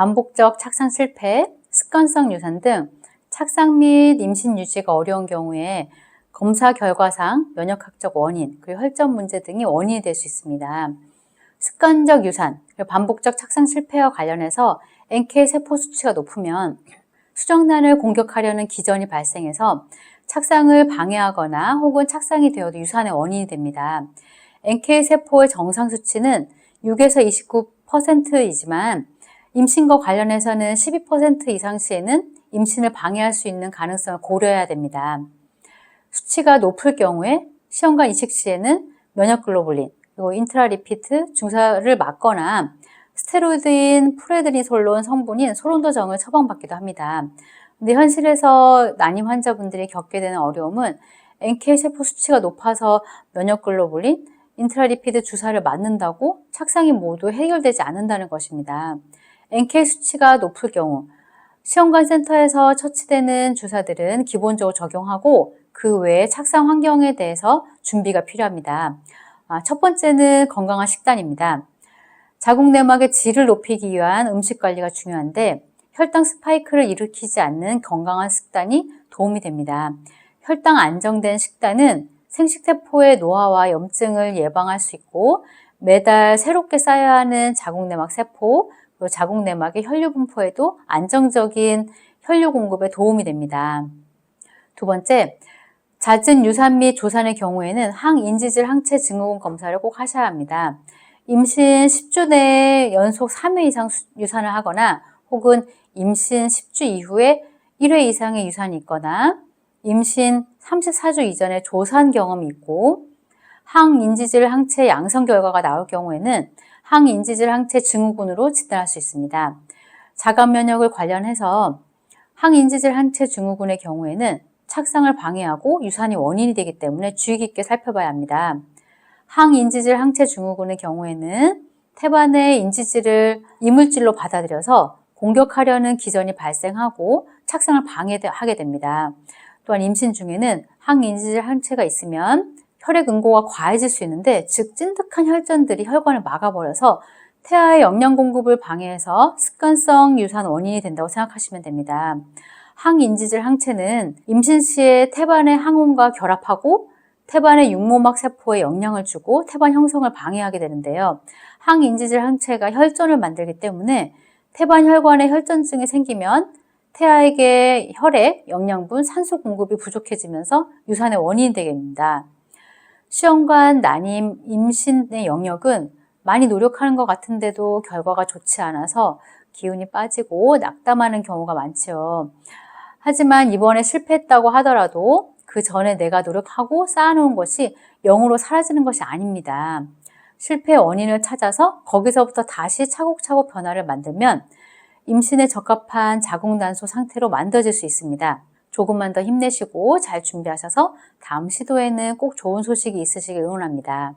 반복적 착상 실패, 습관성 유산 등 착상 및 임신 유지가 어려운 경우에 검사 결과상 면역학적 원인, 그리고 혈전 문제 등이 원인이 될 수 있습니다. 습관적 유산, 반복적 착상 실패와 관련해서 NK 세포 수치가 높으면 수정란을 공격하려는 기전이 발생해서 착상을 방해하거나 혹은 착상이 되어도 유산의 원인이 됩니다. NK 세포의 정상 수치는 6에서 29%이지만 임신과 관련해서는 12% 이상 시에는 임신을 방해할 수 있는 가능성을 고려해야 됩니다. 수치가 높을 경우에 시험관 이식 시에는 면역글로불린 그리고 인트라리피트 주사를 맞거나 스테로이드인 프레드니솔론 성분인 소론도정을 처방받기도 합니다. 근데 현실에서 난임 환자분들이 겪게 되는 어려움은 NK 세포 수치가 높아서 면역글로불린, 인트라리피드 주사를 맞는다고 착상이 모두 해결되지 않는다는 것입니다. NK 수치가 높을 경우 시험관 센터에서 처치되는 주사들은 기본적으로 적용하고 그 외에 착상 환경에 대해서 준비가 필요합니다. 아, 첫 번째는 건강한 식단입니다. 자궁 내막의 질을 높이기 위한 음식 관리가 중요한데 혈당 스파이크를 일으키지 않는 건강한 식단이 도움이 됩니다. 혈당 안정된 식단은 생식세포의 노화와 염증을 예방할 수 있고 매달 새롭게 쌓여야 하는 자궁내막 세포, 그리고 자궁 내막의 혈류 분포에도 안정적인 혈류 공급에 도움이 됩니다. 두 번째, 잦은 유산 및 조산의 경우에는 항인지질 항체 증후군 검사를 꼭 하셔야 합니다. 임신 10주 내에 연속 3회 이상 유산을 하거나 혹은 임신 10주 이후에 1회 이상의 유산이 있거나 임신 34주 이전에 조산 경험이 있고 항인지질 항체 양성 결과가 나올 경우에는 항인지질 항체 증후군으로 진단할 수 있습니다. 자가 면역을 관련해서 항인지질 항체 증후군의 경우에는 착상을 방해하고 유산이 원인이 되기 때문에 주의 깊게 살펴봐야 합니다. 항인지질 항체 증후군의 경우에는 태반의 인지질을 이물질로 받아들여서 공격하려는 기전이 발생하고 착상을 방해하게 됩니다. 또한 임신 중에는 항인지질 항체가 있으면 혈액 응고가 과해질 수 있는데 즉 찐득한 혈전들이 혈관을 막아버려서 태아의 영양 공급을 방해해서 습관성 유산 원인이 된다고 생각하시면 됩니다. 항인지질 항체는 임신 시에 태반의 항원과 결합하고 태반의 육모막 세포에 영향을 주고 태반 형성을 방해하게 되는데요. 항인지질 항체가 혈전을 만들기 때문에 태반 혈관에 혈전증이 생기면 태아에게 혈액, 영양분, 산소 공급이 부족해지면서 유산의 원인이 되게 됩니다. 시험관, 난임, 임신의 영역은 많이 노력하는 것 같은데도 결과가 좋지 않아서 기운이 빠지고 낙담하는 경우가 많죠. 하지만 이번에 실패했다고 하더라도 그 전에 내가 노력하고 쌓아놓은 것이 영으로 사라지는 것이 아닙니다. 실패의 원인을 찾아서 거기서부터 다시 차곡차곡 변화를 만들면 임신에 적합한 자궁단소 상태로 만들어질 수 있습니다. 조금만 더 힘내시고 잘 준비하셔서 다음 시도에는 꼭 좋은 소식이 있으시길 응원합니다.